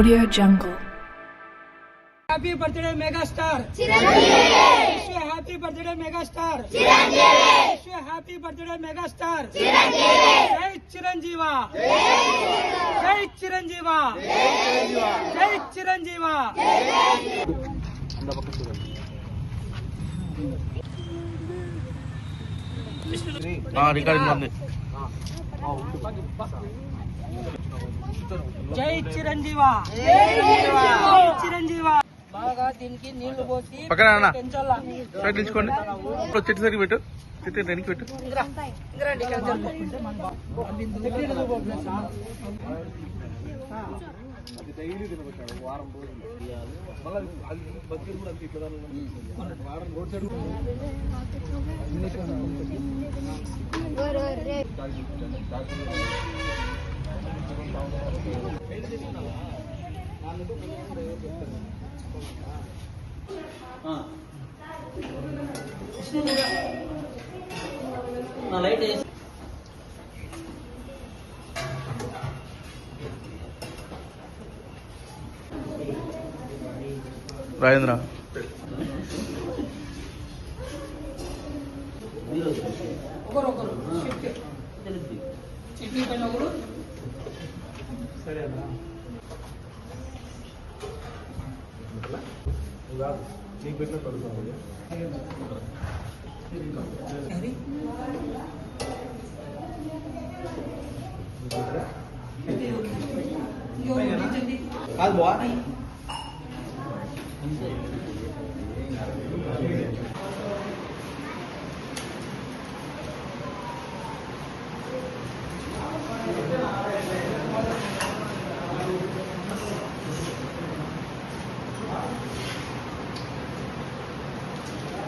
Audio Jungle. Happy birthday megastar Vishwa happy birthday megastar Vishwa happy birthday megastar జై చిరంజీవ జై చిరంజీవ జై Chiranjeeva recording ఉంది జై చిరంజీవ జై చిరంజీవ. బాగా దీనికి నీళ్ళు పోసి పక్కన అన్న. పెంచాలా? సైడ్ నిల్చుకోండి ఇప్పుడు చెట్టు సరికి పెట్టు. చెట్టు వెనక్కి పెట్టు? ఇందిరండి ఇక్కడ రాజేంద్ర. ఒకరు ఒకరు చట్నీ పైన ఒకరు. అది కాదు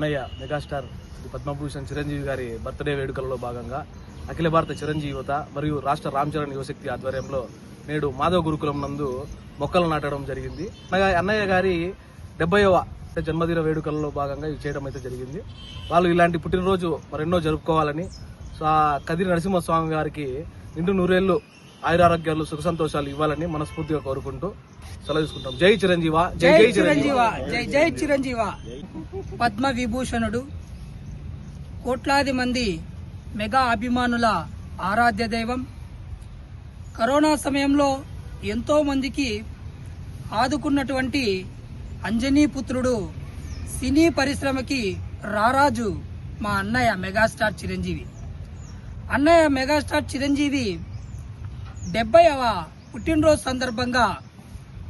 అన్నయ్య మెగాస్టార్ శ్రీ పద్మభూషణ్ చిరంజీవి గారి బర్త్డే వేడుకలలో భాగంగా అఖిల భారత చిరంజీవి యువత మరియు రాష్ట్ర రామ్ చరణ్ యువశక్తి ఆధ్వర్యంలో నేడు మాధవ గురుకులం నందు మొక్కలు నాటడం జరిగింది. అన్నయ్య- అన్నయ్య గారి డెబ్బైవ జన్మదిన వేడుకలలో భాగంగా ఇది చేయడం అయితే జరిగింది. వాళ్ళు ఇలాంటి పుట్టినరోజు మరెన్నో జరుపుకోవాలని సో ఆ కదిరి నరసింహస్వామి గారికి నిండు నూరేళ్ళు ఆయురారోగ్యాలు సుఖ సంతోషాలు ఇవ్వాలని మనస్ఫూర్తిగా కోరుకుంటూ సెలవు తీసుకుంటాం. జై చిరంజీవ జై జై చిరంజీవ జై జై చిరంజీవ. పద్మ విభూషణుడు కోట్లాది మంది మెగా అభిమానుల ఆరాధ్య దైవం. కరోనా సమయంలో ఎంతో మందికి ఆదుకున్నటువంటి అంజనీ పుత్రుడు సినీ పరిశ్రమకి రారాజు మా అన్నయ్య మెగాస్టార్ చిరంజీవి. అన్నయ్య మెగాస్టార్ చిరంజీవి డెబ్బైవ పుట్టినరోజు సందర్భంగా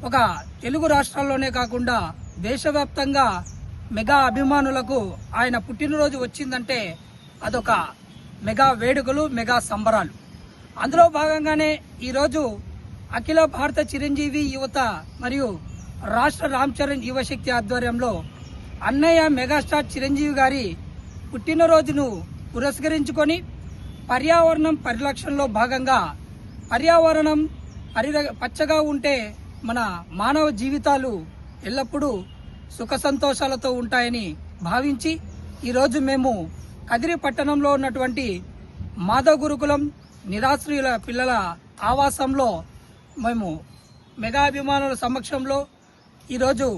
ఒక తెలుగు రాష్ట్రాల్లోనే కాకుండా దేశవ్యాప్తంగా మెగా అభిమానులకు ఆయన పుట్టినరోజు వచ్చిందంటే అదొక మెగా వేడుకలు మెగా సంబరాలు. అందులో భాగంగానే ఈరోజు అఖిల భారత చిరంజీవి యువత మరియు రాష్ట్ర రామ్ చరణ్ యువశక్తి ఆధ్వర్యంలో అన్నయ్య మెగాస్టార్ చిరంజీవి గారి పుట్టినరోజును పురస్కరించుకొని పర్యావరణం పరిరక్షణలో భాగంగా పర్యావరణం పరిర పచ్చగా ఉంటే మన మానవ జీవితాలు ఎల్లప్పుడూ సుఖ సంతోషాలతో ఉంటాయని భావించి ఈరోజు మేము కదిరి పట్టణంలో ఉన్నటువంటి మాధవ గురుకులం నిరాశ్రయుల పిల్లల ఆవాసంలో మేము మెగా అభిమానుల సమక్షంలో ఈరోజు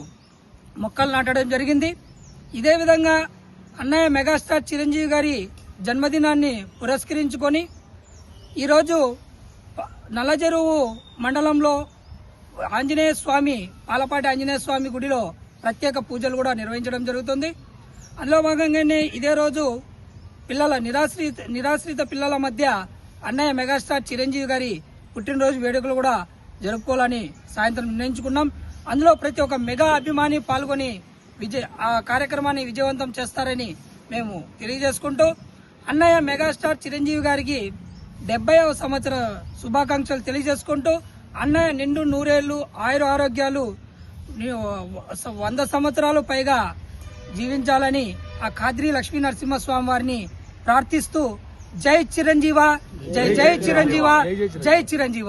మొక్కలు నాటడం జరిగింది. ఇదే విధంగా అన్నయ్య మెగాస్టార్ చిరంజీవి గారి జన్మదినాన్ని పురస్కరించుకొని ఈరోజు నల్లచెరువు మండలంలో ఆంజనేయ స్వామి పాలపాటి ఆంజనేయ స్వామి గుడిలో ప్రత్యేక పూజలు కూడా నిర్వహించడం జరుగుతుంది. అందులో భాగంగానే ఇదే రోజు పిల్లల నిరాశ్రిత నిరాశ్రిత పిల్లల మధ్య అన్నయ్య మెగాస్టార్ చిరంజీవి గారి పుట్టినరోజు వేడుకలు కూడా జరుపుకోవాలని సాయంత్రం నిర్ణయించుకున్నాం. అందులో ప్రతి ఒక్క మెగా అభిమాని పాల్గొని విజయ ఆ కార్యక్రమాన్ని విజయవంతం చేస్తారని మేము తెలియజేసుకుంటూ అన్నయ్య మెగాస్టార్ చిరంజీవి గారికి డెబ్బైవ సంవత్సర శుభాకాంక్షలు తెలియజేసుకుంటూ అన్నయ్య నిండు నూరేళ్ళు ఆయుర ఆరోగ్యాలు వంద సంవత్సరాలు పైగా జీవించాలని ఆ ఖాద్రి లక్ష్మీ నరసింహస్వామి వారిని ప్రార్థిస్తూ జై చిరంజీవ జై జై చిరంజీవ జై చిరంజీవ.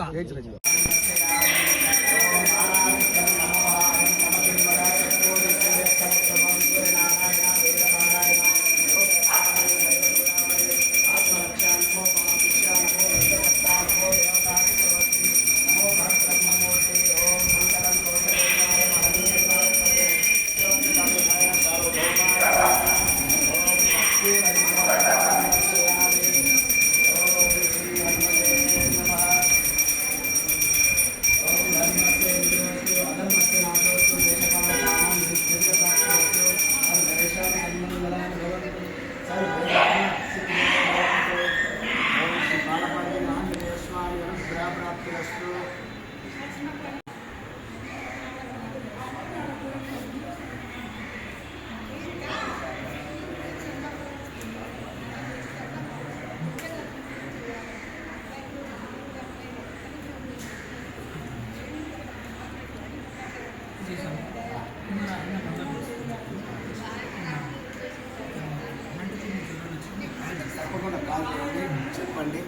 జై తప్పకుండా కాల్ చేయండి చెప్పండి.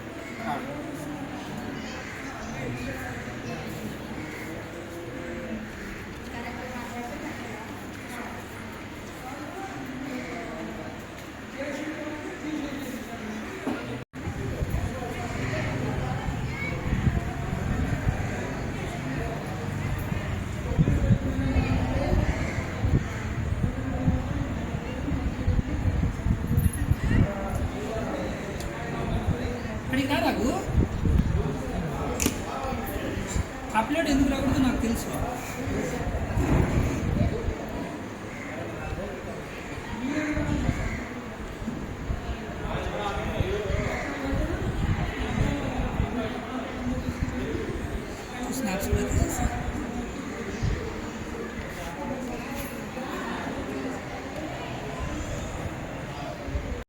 అక్కడికి రా రఘు అప్లోడ్ ఎందుకు రాకూడదు నాకు తెలుసు.